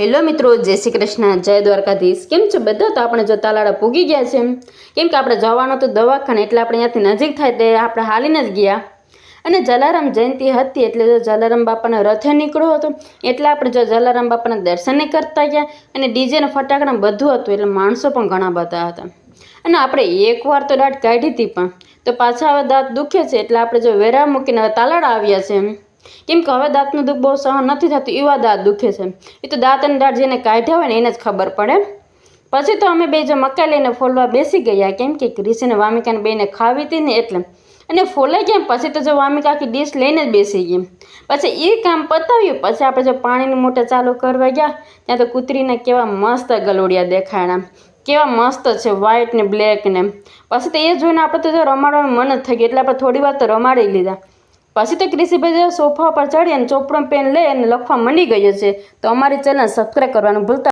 Hello મિત્રો, જય શ્રી કૃષ્ણ, જય દ્વારકાધીશ. કેમ છો બધા? તો આપણે જો તાલાળા પૂગી ગયા છે કેમ કે આપણે જવાનું તો દવાખાને, એટલે આપણે અહીંયાથી નજીક થાય તે આપણે હાલીને જ ગયા. અને જલારામ જયંતિ હતી, એટલે જો જલારામ બાપાના રથે નીકળ્યો હતો, એટલે આપણે જો જલારામ બાપાના દર્શને કરતા ગયા. અને ડીજેને ફટાકડા બધું હતું, એટલે માણસો પણ ઘણા બધા હતા. અને આપણે એકવાર તો દાંત કાઢી હતી પણ. તો પાછા હવે દાંત દુખે છે, એટલે આપણે જો વેરા મૂકીને તાલાળા આવ્યા છે એમ. કેમ કે હવે દાંતનું દુઃખ બહુ સહન નથી થતું એવા દાંત દુખે છે. એ તો દાંત અને દાંત જેને કાઢ્યા હોય ને એને જ ખબર પડે. પછી તો અમે બે જો મકાઈ લઈને ફોલવા બેસી ગયા, કેમ કે ક્રિશને વામિકાને બેને ખાવી હતી ને એટલે. અને ફોલાઈ ગયા પછી તો જો વામિકા આખી ડીશ લઈને જ બેસી ગઈ. પછી એ કામ પતાવ્યું, પછી આપણે જો પાણીની મોટર ચાલુ કરવા ગયા, ત્યાં તો કૂતરીને કેવા મસ્ત ગલોડિયા દેખાણા. કેવા મસ્ત છે વ્હાઇટ ને બ્લેક ને. પછી તો એ જોઈને આપણે તો જો રમાડવાનું મન જ થઈ ગયું, એટલે આપણે થોડી વાર તો રમાડી લીધા. પછી તો ક્રિશિભાઈ સોફા પર ચડી અને ચોપડો પેન લઈ અને લખવા મંડી ગયો છે. તો અમારી ચેનલ સબસ્ક્રાઈબ કરવાનું ભૂલતા